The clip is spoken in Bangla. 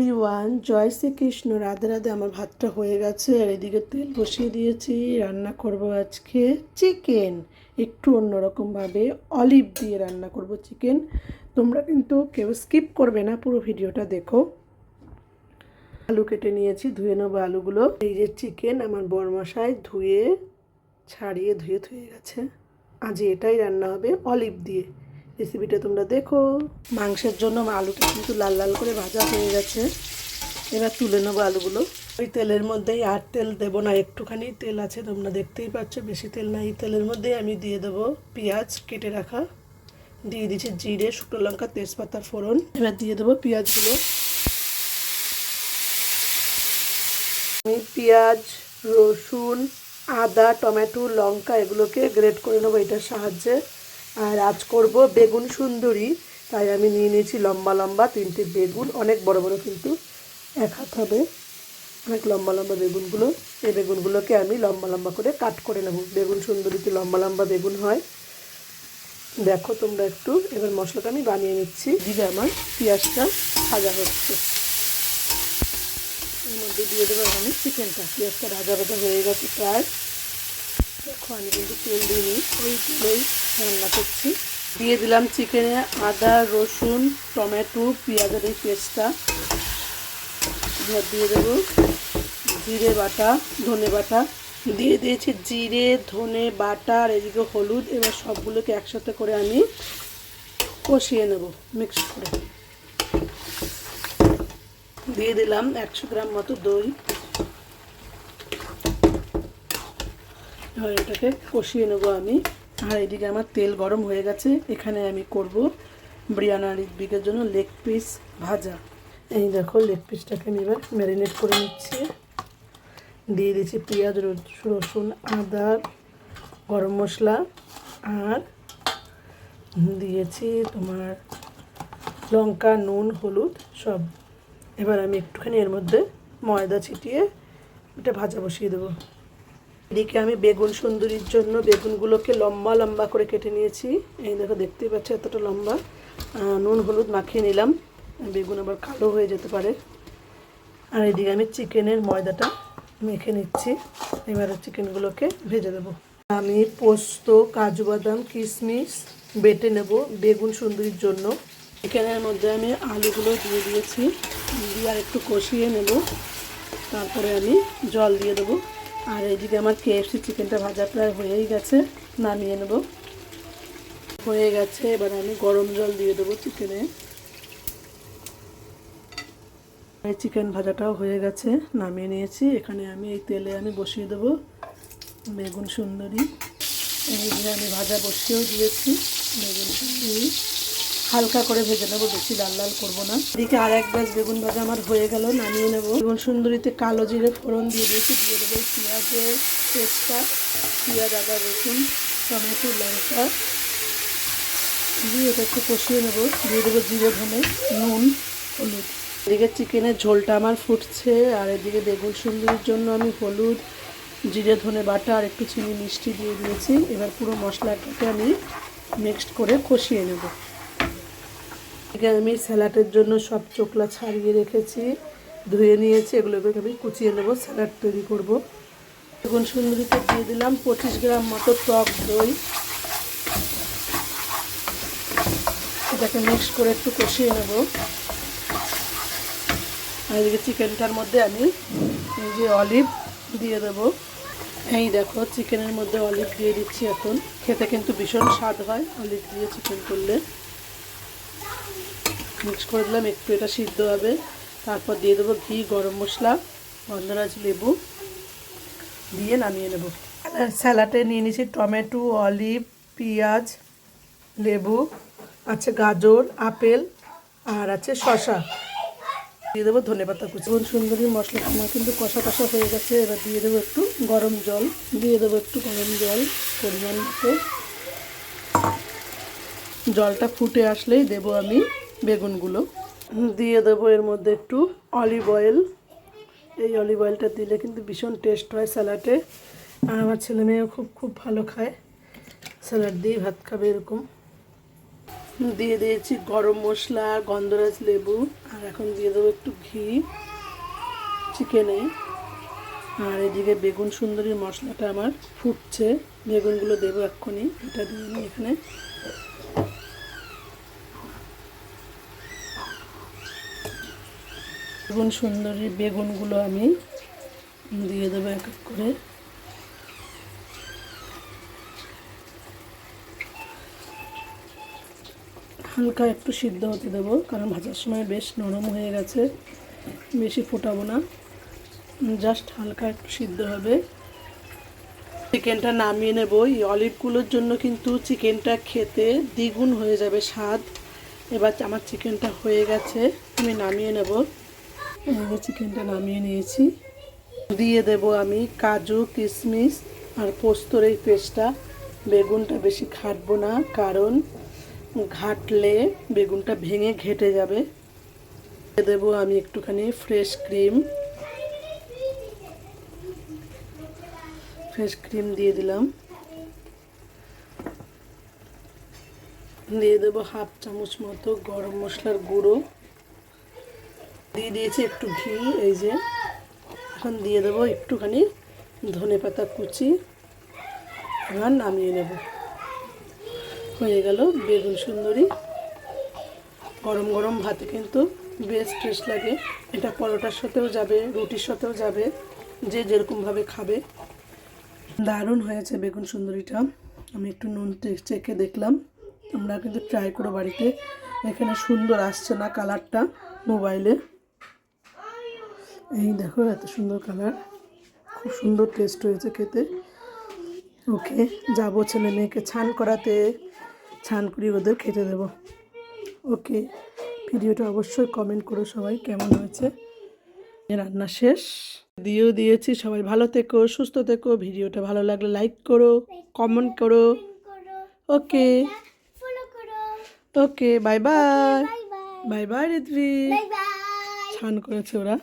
এভরিওয়ান জয় শ্রীকৃষ্ণ রাধে রাধে, আমার ভাতটা হয়ে গেছে, আর এদিকে তেল বসিয়ে দিয়েছি, রান্না করব আজকে চিকেন একটু অন্যরকমভাবে অলিভ দিয়ে রান্না করব চিকেন তোমরা কিন্তু কেউ স্কিপ করবে না, পুরো ভিডিওটা দেখো। আলু কেটে নিয়েছি, ধুয়ে নেব আলুগুলো। এই যে চিকেন আমার বরমশাই ধুয়ে, ছাড়িয়ে ধুয়ে ধুয়ে গেছে। আজ এটাই রান্না হবে অলিভ দিয়ে। রেসিপিটা তোমরা দেখো। মাংসের জন্য আলুটা কিন্তু লাল লাল করে ভাজা হয়ে গেছে। এবার তুলে নেব আলুগুলো। ওই তেলের মধ্যেই আর তেল দেবো না, একটুখানি তেল আছে, তোমরা দেখতেই পাচ্ছ, বেশি তেল না এই তেলের মধ্যেই আমি দিয়ে দেবো পেঁয়াজ কেটে রাখা। দিয়ে দিচ্ছি জিরে, শুকনো লঙ্কা তেজপাতা ফোড়ন। এবার দিয়ে দেবো পেঁয়াজগুলো। আমি পেঁয়াজ, রসুন, আদা, টমেটো, লঙ্কা এগুলোকে গ্রেট করে নেব এটার সাহায্যে। আর আজ করব বেগুন সুন্দরী। তাই আমি নিয়ে নিয়েছি লম্বা লম্বা তিনটে বেগুন। অনেক বড় বড় কিন্তু এক হাত হবে। অনেক লম্বা লম্বা বেগুনগুলো। এই বেগুনগুলোকে আমি লম্বা লম্বা করে কাট করে নেব। বেগুন সুন্দরীতে লম্বা লম্বা বেগুন হয়। দেখো তোমরা একটু। এবার মশলাটা আমি বানিয়ে নিচ্ছি। দিবে আমার পেঁয়াজটা ভাজা হচ্ছে। এর মধ্যে দিয়ে দেবো আমি চিকেনটা পেঁয়াজটা ভাজা ভাজা হয়ে গেছে প্রায়। দেখো আমি কিন্তু তেল দিইনি ওই রান্না করছি। দিয়ে দিলাম চিকেনে আদা, রসুন, টমেটো, পেঁয়াজের এই পেস্টটা। দিয়ে দেবো জিরে বাটা, ধনে বাটা। দিয়ে দিয়েছি জিরে, ধনে বাটা আর এদিকে হলুদ। এবার সবগুলোকে একসাথে করে আমি কষিয়ে নেব মিক্স করে। দিয়ে দিলাম একশো গ্রাম মতো দই। এবার এটাকে কষিয়ে নেব আমি। আর এদিকে আমার তেল গরম হয়ে গেছে। এখানে আমি করব বিরিয়ানার বিকের জন্য লেগ পিস ভাজা। এই দেখো লেগ পিসটাকে আমি এবার ম্যারিনেট করে নিচ্ছি। দিয়ে দিচ্ছি পেঁয়াজ রসুন, আদা, গরম মশলা আর দিয়েছি তোমার লঙ্কা, নুন, হলুদ সব। এবার আমি একটুখানি এর মধ্যে ময়দা ছিটিয়ে এটা ভাজা বসিয়ে দেবো। এদিকে আমি বেগুন সুন্দরীর জন্য বেগুনগুলোকে লম্বা লম্বা করে কেটে নিয়েছি। এই দেখো, দেখতেই পাচ্ছি এতটা লম্বা। নুন, হলুদ মাখিয়ে নিলাম। বেগুন আবার কালো হয়ে যেতে পারে। আর এদিকে আমি চিকেনের ময়দাটা মেখে নিচ্ছি। এবারে চিকেনগুলোকে ভেজে দেবো। আমি পোস্ত, কাজু বাদাম, কিশমিশ বেটে নেব বেগুন সুন্দরীর জন্য। চিকেনের মধ্যে আমি আলুগুলো দিয়ে দিয়েছি। দিয়ে আর একটু কষিয়ে নেব। তারপরে আমি জল দিয়ে দেবো। আর এইদিকে আমার কেএফসি চিকেনটা ভাজা প্রায় হয়েই গেছে, নামিয়ে নেব। হয়ে গেছে, এবার আমি গরম জল দিয়ে দেবো চিকেনে। এই চিকেন ভাজাটাও হয়ে গেছে, নামিয়ে নিয়েছি। এখানে আমি এই তেলে আমি বসিয়ে দেবো বেগুন সুন্দরী। এইদিকে আমি ভাজা বসিয়েও দিয়েছি, বেগুন সুন্দরী। হালকা করে ভেজে নেব, বেশি লাল লাল করব না। এদিকে আর এক গ্লাস বেগুন ভাজা আমার হয়ে গেল, নামিয়ে নেব। বেগুন সুন্দরীতে কালো জিরে ফোড়ন দিয়ে দিয়েছি, দিয়ে দেবো পেঁয়াজের পেস্টটা, পেঁয়াজ, আদা, রসুন, টমেটো, লঙ্কা। দিয়ে এটা একটু কষিয়ে নেব, দিয়ে দেবো জিরে ধনে, নুন, হলুদ। এদিকে চিকেনের ঝোলটা আমার ফুটছে, আর এদিকে বেগুন সুন্দরীর জন্য আমি হলুদ, জিরে ধনে বাটা, আর একটু চিনি মিষ্টি দিয়ে দিয়েছি। এবার পুরো মশলাটাকে আমি মিক্সড করে কষিয়ে নেব। এখানে আমি স্যালাডের জন্য সব চোখলা ছাড়িয়ে রেখেছি, ধুয়ে নিয়েছি এগুলোকে আমি কুচিয়ে নেব, স্যালাড তৈরি করব। বেগুন সুন্দরীতে দিয়ে দিলাম পঁচিশ গ্রাম মতো টক দই। এটাকে মিক্স করে একটু কষিয়ে নেব। আর এদিকে চিকেনটার মধ্যে আমি এই যে অলিভ দিয়ে দেব। এই দেখো, চিকেনের মধ্যে অলিভ দিয়ে দিচ্ছি এখন। খেতে কিন্তু ভীষণ স্বাদ হয় অলিভ দিয়ে চিকেন করলে। মিক্স করে দিলাম, একটু এটা সিদ্ধ হবে। তারপর দিয়ে দেবো ঘি, গরম মশলা, গন্ধরাজ লেবু, দিয়ে নামিয়ে নেব। স্যালাডে নিয়ে নিয়েছি টমেটো, অলিভ, পেঁয়াজ, লেবু, আছে গাজর, আপেল, আর আছে শশা দিয়ে দেবো ধনে পাতা কুচি। এবং সুন্দরী মশলা, আমার কিন্তু কষা কষা হয়ে গেছে। এবার দিয়ে দেবো একটু গরম জল। দিয়ে দেবো একটু গরম জল, পরিমাণ মতো। জলটা ফুটে আসলেই দেবো আমি। বেগুনগুলো। দিয়ে দেবো এর মধ্যে একটু অলিভ অয়েল। এই অলিভ অয়েলটা দিলে কিন্তু ভীষণ টেস্ট হয় স্যালাডে। আর আমার ছেলে মেয়েও খুব খুব ভালো খায়। স্যালাড দিয়ে ভাত খাবে এরকম। দিয়ে দিয়েছি গরম মশলা, গন্ধরাজ লেবু। আর এখন দিয়ে দেবো একটু ঘি, চিকেনে। আর এদিকে বেগুন সুন্দরী মশলাটা আমার ফুটছে। বেগুনগুলো দেবো এক্ষুনি। এটা দিয়ে নিই এখানে বেগুন সুন্দরী বেগুনগুলো আমি দিয়ে দেবো এক এক করে। হালকা একটু সিদ্ধ হতে দেবো, কারণ ভাজার সময় বেশ নরম হয়ে গেছে, বেশি ফোটাবো না। জাস্ট হালকা একটু সিদ্ধ হবে। চিকেনটা নামিয়ে নেব। এই অলিভগুলোর জন্য কিন্তু চিকেনটা খেতে দ্বিগুণ হয়ে যাবে স্বাদ। এবার আমার চিকেনটা হয়ে গেছে, আমি নামিয়ে নেব। চিকেনটা নামিয়ে নিয়েছি। দিয়ে দেব আমি কাজু কিশমিশ আর পোস্তর এই পেস্টটা। বেগুনটা বেশি ঘাটবো না, কারণ ঘাটলে বেগুনটা ভেঙে ঘেটে যাবে। দেবো আমি একটুখানি ফ্রেশ ক্রিম। ফ্রেশ ক্রিম দিয়ে দিলাম। দিয়ে দেবো হাফ চামচ মতো গরম মশলার গুঁড়ো। দিয়ে দিয়েছি একটু ঘি, এই যে। এখন দিয়ে দেবো একটুখানি ধনে পাতা কুচি। এখন নামিয়ে নেব। হয়ে গেল বেগুন সুন্দরী। গরম গরম ভাতে কিন্তু বেশ টেস্ট লাগে। এটা পরোটার সাথেও যাবে, রুটির সাথেও যাবে, যে যেরকমভাবে খাবে। দারুণ হয়েছে বেগুন সুন্দরীটা। আমি একটু নুন চেখে দেখলাম। আমরা কিন্তু ট্রাই করো বাড়িতে। এখানে সুন্দর আসছে না কালারটা মোবাইলে এই দেখো এত সুন্দর কালার। খুব সুন্দর টেস্ট হয়েছে খেতে। ওকে যাব ছেলে মেয়েকে ছান করাতে। ছান করি ওদের খেতে দেবো। ওকে ভিডিওটা অবশ্যই কমেন্ট করো সবাই কেমন হয়েছে? রান্না শেষ। দিয়েও দিয়েছি সবাই ভালো থেকো সুস্থ থেকো। ভিডিওটা ভালো লাগলে লাইক করো কমেন্ট করো। Okay. Okay bye bye bye bye bye ছান করেছে ওরা।